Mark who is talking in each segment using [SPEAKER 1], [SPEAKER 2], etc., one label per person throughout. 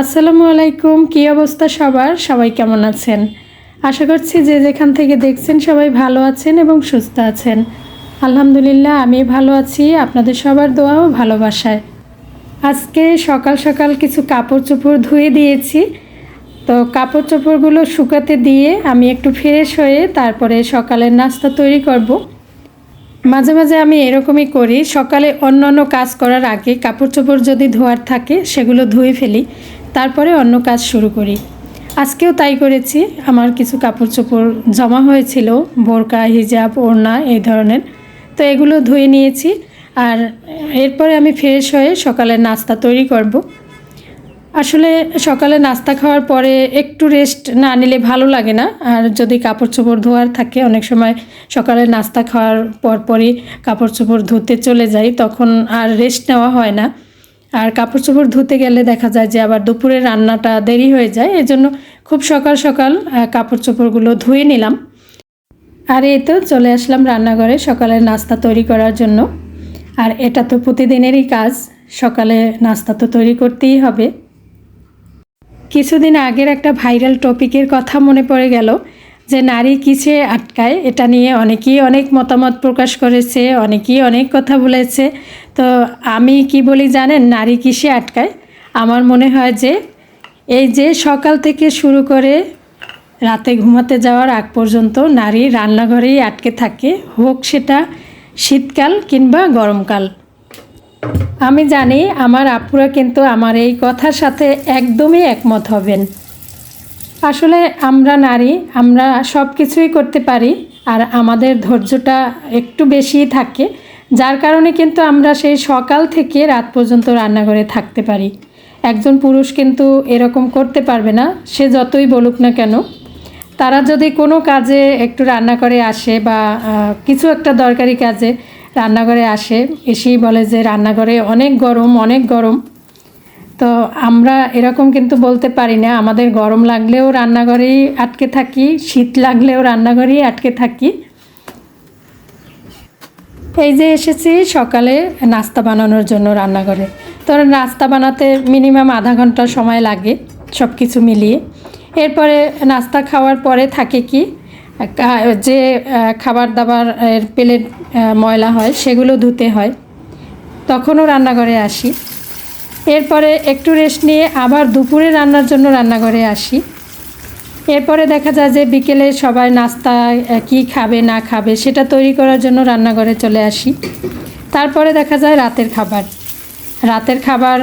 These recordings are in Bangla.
[SPEAKER 1] আসসালামু আলাইকুম, কী অবস্থা সবার? সবাই কেমন আছেন? আশা করছি যে যেখান থেকে দেখছেন সবাই ভালো আছেন এবং সুস্থ আছেন। আলহামদুলিল্লাহ আমি ভালো আছি, আপনাদের সবার দোয়াও ভালোবাসায়। আজকে সকাল সকাল কিছু কাপড় চোপড় ধুয়ে দিয়েছি। তো কাপড় চোপড়গুলো শুকাতে দিয়ে আমি একটু ফ্রেশ হয়ে তারপরে সকালের নাস্তা তৈরি করব। মাঝে মাঝে আমি এরকমই করি, সকালে অন্য অন্য কাজ করার আগে কাপড় চোপড় যদি ধোয়ার থাকে, সেগুলো ধুয়ে ফেলি। তারপরে অন্য কাজ শুরু করি। আজকেও তাই করেছি। আমার কিছু কাপড় চোপড় জমা হয়েছিল, বোরকা, হিজাব, ওড়না, এই ধরনের। তো এগুলো ধুয়ে নিয়েছি আর এরপরে আমি ফ্রেশ হয়ে সকালের নাস্তা তৈরি করব। আসলে সকালে নাস্তা খাওয়ার পরে একটু রেস্ট না নিলে ভালো লাগে না। আর যদি কাপড় চোপড় ধোয়ার থাকে, অনেক সময় সকালে নাস্তা খাওয়ার পরপরই কাপড় চোপড় ধুতে চলে যাই, তখন আর রেস্ট নেওয়া হয় না। আর কাপড় চোপড় ধুতে গেলে দেখা যায় যে আবার দুপুরে রান্নাটা দেরি হয়ে যায়, এজন্য খুব সকাল সকাল কাপড় চোপড়গুলো ধুয়ে নিলাম। আর এই তো চলে আসলাম রান্নাঘরে সকালের নাস্তা তৈরি করার জন্য। আর এটা তো প্রতিদিনেরই কাজ, সকালে নাস্তা তো তৈরি করতেই হবে। কিছুদিন আগের একটা ভাইরাল টপিকের কথা মনে পড়ে গেল। যে নারী কিসে আটকায়, এটা নিয়ে অনেকেই অনেক মতামত প্রকাশ করেছে, অনেকেই অনেক কথা বলেছে। তো আমি কি বলি জানেন, নারী কিসে আটকায়? আমার মনে হয় যে এই যে সকাল থেকে শুরু করে রাতে ঘুমাতে যাওয়ার আগ পর্যন্ত নারী রান্নাঘরেই আটকে থাকে, হোক সেটা শীতকাল কিংবা গরমকাল। আমি জানি আমার আপুরা কিন্তু আমার এই কথার সাথে একদমই একমত হবেন। আসলে আমরা নারী, আমরা সব কিছুই করতে পারি আর আমাদের ধৈর্যটা একটু বেশিই থাকে। যার কারণে কিন্তু আমরা সেই সকাল থেকে রাত পর্যন্ত রান্নাঘরে থাকতে পারি। একজন পুরুষ কিন্তু এরকম করতে পারবে না, সে যতই বলুক না কেন। তারা যদি কোনো কাজে একটু রান্না করে আসে বা কিছু একটা দরকারি কাজে রান্নাঘরে আসে, এসেই বলে যে রান্নাঘরে অনেক গরম অনেক গরম। তো আমরা এরকম কিন্তু বলতে পারি না। আমাদের গরম লাগলেও রান্নাঘরেই আটকে থাকি, শীত লাগলেও রান্নাঘরেই আটকে থাকি। এই যে এসেছি সকালে নাস্তা বানানোর জন্য রান্নাঘরে। তো নাস্তা বানাতে মিনিমাম আধা ঘণ্টা সময় লাগে সব কিছু মিলিয়ে। এরপরে নাস্তা খাওয়ার পরে থাকে কি যে খাবার দাবার প্লেট ময়লা হয় সেগুলো ধুতে হয়। তখনও রান্নাঘরে আসি। এরপরে একটু রেস্ট নিয়ে আবার দুপুরে রান্নার জন্য রান্নাঘরে আসি। এরপরে দেখা যায় যে বিকেলে সবাই নাস্তা কি খাবে, না খাবে, সেটা তৈরি করার জন্য রান্নাঘরে চলে আসি। তারপরে দেখা যায় রাতের খাবার। রাতের খাবার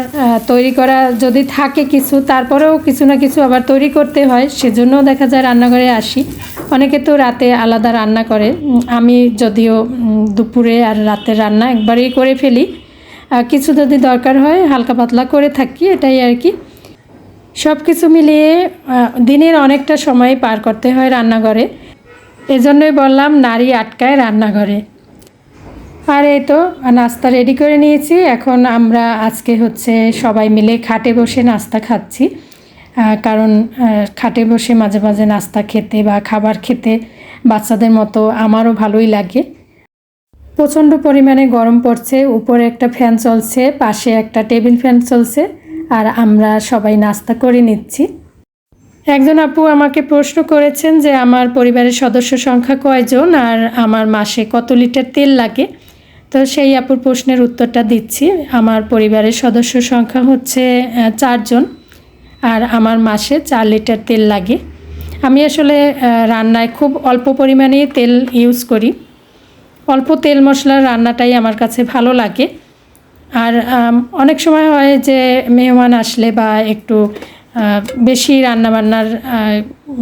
[SPEAKER 1] তৈরি করা যদি থাকে কিছু, তারপরেও কিছু না কিছু আবার তৈরি করতে হয়, সেজন্যও দেখা যায় রান্নাঘরে আসি। অনেকে তো রাতে আলাদা রান্না করে। আমি যদিও দুপুরে আর রাতের রান্না একবারেই করে ফেলি। কিছু যদি দরকার হয়, হালকা পাতলা করে থাকি, এটাই আর কি। সব কিছু মিলিয়ে দিনের অনেকটা সময় পার করতে হয় রান্নাঘরে। এজন্যই বললাম নারী আটকায় রান্নাঘরে। আর এই তো, নাস্তা রেডি করে নিয়েছি। এখন আমরা আজকে হচ্ছে সবাই মিলে খাটে বসে নাস্তা খাচ্ছি। কারণ খাটে বসে মাঝে মাঝে নাস্তা খেতে বা খাবার খেতে বাচ্চাদের মতো আমারও ভালোই লাগে। প্রচণ্ড পরিমাণে গরম পড়ছে, উপরে একটা ফ্যান চলছে, পাশে একটা টেবিল ফ্যান চলছে, আর আমরা সবাই নাস্তা করে নিচ্ছি। একজন আপু আমাকে প্রশ্ন করেছেন যে আমার পরিবারের সদস্য সংখ্যা কয়জন আর আমার মাসে কত লিটার তেল লাগে? তো সেই আপুর প্রশ্নের উত্তরটা দিচ্ছি। আমার পরিবারের সদস্য সংখ্যা হচ্ছে চারজন আর আমার মাসে চার লিটার তেল লাগে। আমি আসলে রান্নায় খুব অল্প পরিমাণেই তেল ইউজ করি। অল্প তেল মশলার রান্নাটাই আমার কাছে ভালো লাগে। আর অনেক সময় হয় যে মেহমান আসলে বা একটু বেশি রান্নাবান্নার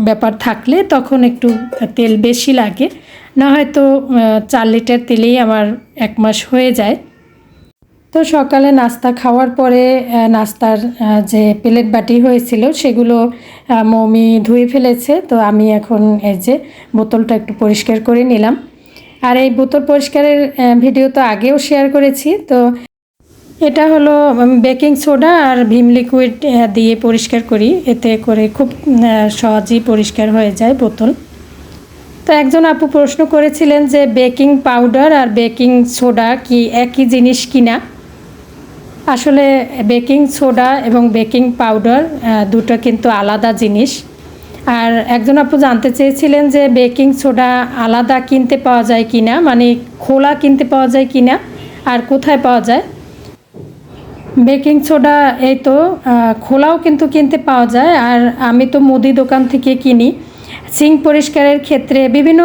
[SPEAKER 1] ব্যাপার থাকলে তখন একটু তেল বেশি লাগে। না হয়তো চার লিটার তেলেই আমার এক মাস হয়ে যায়। তো সকালে নাস্তা খাওয়ার পরে নাস্তার যে প্লেট বাটি হয়েছিল সেগুলো মমি ধুয়ে ফেলেছে। তো আমি এখন এই যে বোতলটা একটু পরিষ্কার করে নিলাম। আর এই বোতল পরিষ্কারের ভিডিও তো আগেও শেয়ার করেছি, তো এটা হলো বেকিং সোডা আর ভিম লিকুইড দিয়ে পরিষ্কার করি, এতে করে খুব সহজেই পরিষ্কার হয়ে যায় বোতল। তো একজন আপু প্রশ্ন করেছিলেন যে বেকিং পাউডার আর বেকিং সোডা কি একই জিনিস কিনা? আসলে বেকিং সোডা এবং বেকিং পাউডার দুটো কিন্তু আলাদা জিনিস। আর একজন আপু জানতে চেয়েছিলেন যে বেকিং সোডা আলাদা কিনতে পাওয়া যায় কি না মানে খোলা কিনতে পাওয়া যায় কি না আর কোথায় পাওয়া যায়? বেকিং সোডা এই তো খোলাও কিন্তু কিনতে পাওয়া যায় আর আমি তো মুদি দোকান থেকে কিনি। সিঙ্ক পরিষ্কারের ক্ষেত্রে, বিভিন্ন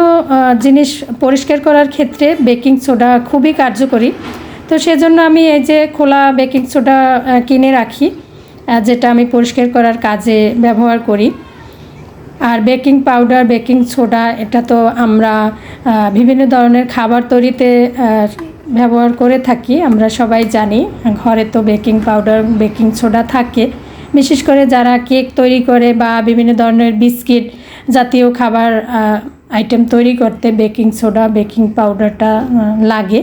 [SPEAKER 1] জিনিস পরিষ্কার করার ক্ষেত্রে বেকিং সোডা খুবই কার্যকরী। তো সেজন্য আমি এই যে খোলা বেকিং সোডা কিনে রাখি যেটা আমি পরিষ্কার করার কাজে ব্যবহার করি। আর বেকিং পাউডার, বেকিং সোডা, এটা তো আমরা বিভিন্ন ধরনের খাবার তৈরিতে ব্যবহার করে থাকি, আমরা সবাই জানি, ঘরে তো বেকিং পাউডার, বেকিং সোডা থাকে। বিশেষ করে যারা কেক তৈরি করে বা বিভিন্ন ধরনের বিস্কিট জাতীয় খাবার আইটেম তৈরি করতে বেকিং সোডা, বেকিং পাউডারটা লাগে।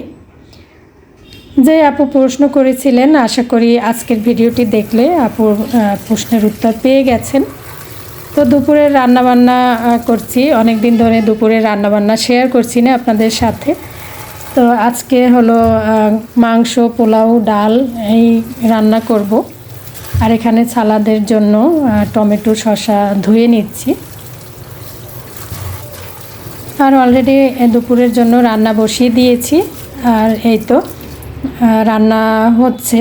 [SPEAKER 1] যে আপু প্রশ্ন করেছিলেন, আশা করি আজকের ভিডিওটি দেখলে আপুর প্রশ্নের উত্তর পেয়ে গেছেন। তো দুপুরে রান্নাবান্না করছি। অনেক দিন ধরে দুপুরে রান্নাবান্না শেয়ার করছি না আপনাদের সাথে। তো আজকে হলো মাংস, পোলাও, ডাল এই রান্না করব। আর এখানে সালাদের জন্য টমেটো, শসা ধুয়ে নিচ্ছি। আর অলরেডি দুপুরের জন্য রান্না বসিয়ে দিয়েছি। আর এই তো রান্না হচ্ছে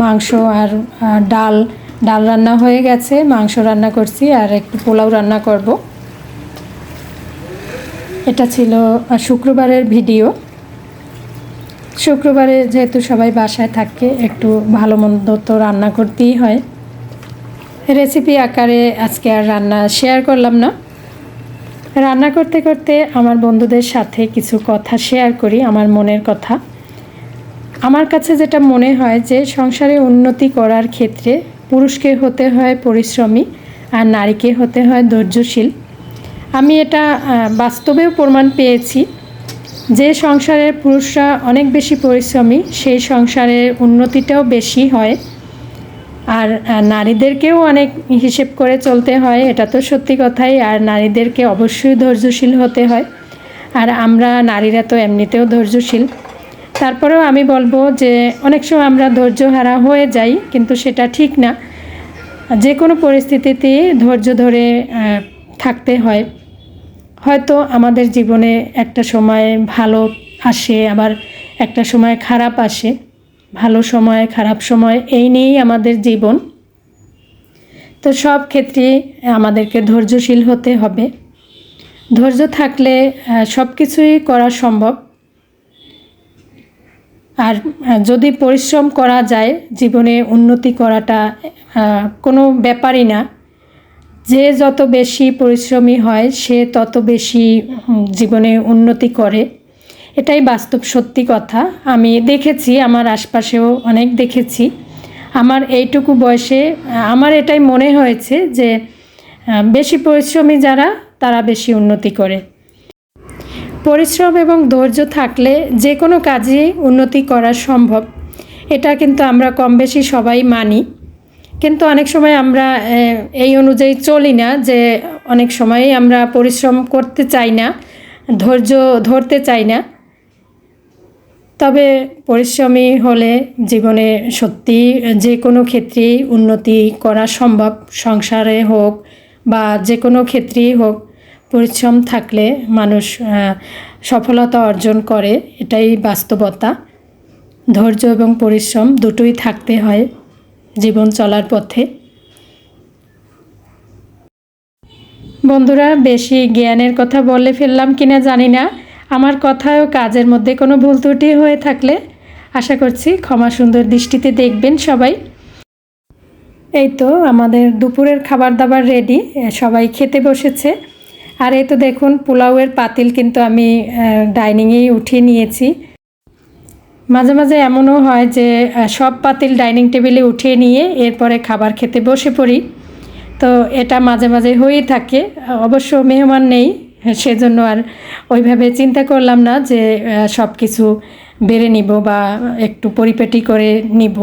[SPEAKER 1] মাংস আর ডাল ডাল রান্না হয়ে গেছে, মাংস রান্না করছি আর একটু পোলাও রান্না করব। এটা ছিল শুক্রবারের ভিডিও। শুক্রবারে যেহেতু সবাই বাসায় থাকে, একটু ভালো মন্দ তো রান্না করতেই হয়। রেসিপি আকারে আজকে আর রান্না শেয়ার করলাম না। রান্না করতে করতে আমার বন্ধুদের সাথে কিছু কথা শেয়ার করি, আমার মনের কথা। আমার কাছে যেটা মনে হয় যে সংসারে উন্নতি করার ক্ষেত্রে পুরুষকে হতে হয় পরিশ্রমী আর নারীকে হতে হয় ধৈর্যশীল। আমি এটা বাস্তবেও প্রমাণ পেয়েছি যে সংসারের পুরুষরা অনেক বেশি পরিশ্রমী, সেই সংসারের উন্নতিটাও বেশি হয় আর নারীদেরকেও অনেক হিসেব করে চলতে হয়, এটা তো সত্যি কথাই, আর নারীদেরকে অবশ্যই ধৈর্যশীল হতে হয়। আর আমরা নারীরা তো এমনিতেও ধৈর্যশীল। তারপরেও আমি বলব যে অনেক সময় আমরা ধৈর্যহারা হয়ে যাই, কিন্তু সেটা ঠিক না। যে কোনো পরিস্থিতিতে ধৈর্য ধরে থাকতে হয়। হয়তো আমাদের জীবনে একটা সময় ভালো আসে, আবার একটা সময় খারাপ আসে। ভালো সময়, খারাপ সময়, এই নিয়েই আমাদের জীবন। তো সব ক্ষেত্রে আমাদেরকে ধৈর্যশীল হতে হবে। ধৈর্য থাকলে সব কিছুই করা সম্ভব। আর যদি পরিশ্রম করা যায়, জীবনে উন্নতি করাটা কোনো ব্যাপারই না। যে যত বেশি পরিশ্রমী হয়, সে তত বেশি জীবনে উন্নতি করে। এটাই বাস্তব সত্যি কথা। আমি দেখেছি, আমার আশপাশেও অনেক দেখেছি। আমার এইটুকু বয়সে, আমার এটাই মনে হয়েছে যে বেশি পরিশ্রমী যারা, তারা বেশি উন্নতি করে। পরিশ্রম এবং ধৈর্য থাকলে যে কোনো কাজে উন্নতি করা সম্ভব। এটা কিন্তু আমরা কম বেশি সবাই মানি। কিন্তু অনেক সময় আমরা এই অনুযায়ী চলি না যে অনেক সময় আমরা পরিশ্রম করতে চাই না, ধৈর্য ধরতে চাই না। তবে পরিশ্রমী হলে জীবনে সত্যি যে কোনো ক্ষেত্রেই উন্নতি করা সম্ভব। সংসারে হোক বা যে কোনো ক্ষেত্রেই হোক। পরিশ্রম থাকলে মানুষ সফলতা অর্জন করে, এটাই বাস্তবতা। ধৈর্য এবং পরিশ্রম দুটোই থাকতে হয় জীবন চলার পথে। বন্ধুরা, বেশি জ্ঞানের কথা বলে ফেললাম কিনা জানি না। আমার কথায় ও কাজের মধ্যে কোনো ভুল ত্রুটি হয়ে থাকলে আশা করছি ক্ষমা সুন্দর দৃষ্টিতে দেখবেন সবাই। এই তো আমাদের দুপুরের খাবার দাবার রেডি সবাই খেতে বসেছে। আর এই তো দেখুন, পোলাওয়ের পাতিল কিন্তু আমি ডাইনিংয়েই উঠিয়ে নিয়েছি। মাঝে মাঝে এমনও হয় যে সব পাতিল ডাইনিং টেবিলে উঠিয়ে নিয়ে এরপরে খাবার খেতে বসে পড়ি। তো এটা মাঝে মাঝে হয়েই থাকে, অবশ্য মেহমান নেই, সেজন্য আর ওইভাবে চিন্তা করলাম না যে সব কিছু বেড়ে নিব বা একটু পরিপেটি করে নিব।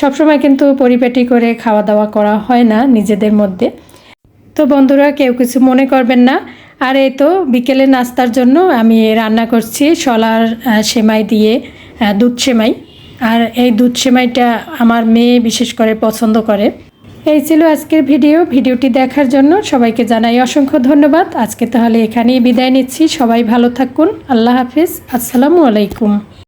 [SPEAKER 1] সবসময় কিন্তু পরিপেটি করে খাওয়া দাওয়া করা হয় না নিজেদের মধ্যে। তো বন্ধুরা, কেউ কিছু মনে করবেন না। আর এই তো বিকেলে নাস্তার জন্য আমি রান্না করছি শলার সেমাই দিয়ে দুধ সেমাই। আর এই দুধ সেমাইটা আমার মেয়ে বিশেষ করে পছন্দ করে। এই ছিল আজকের ভিডিও। ভিডিওটি দেখার জন্য সবাইকে জানাই অসংখ্য ধন্যবাদ। আজকে তাহলে এখানেই বিদায় নিচ্ছি। সবাই ভালো থাকুন। আল্লাহ হাফিজ। আসসালামু আলাইকুম।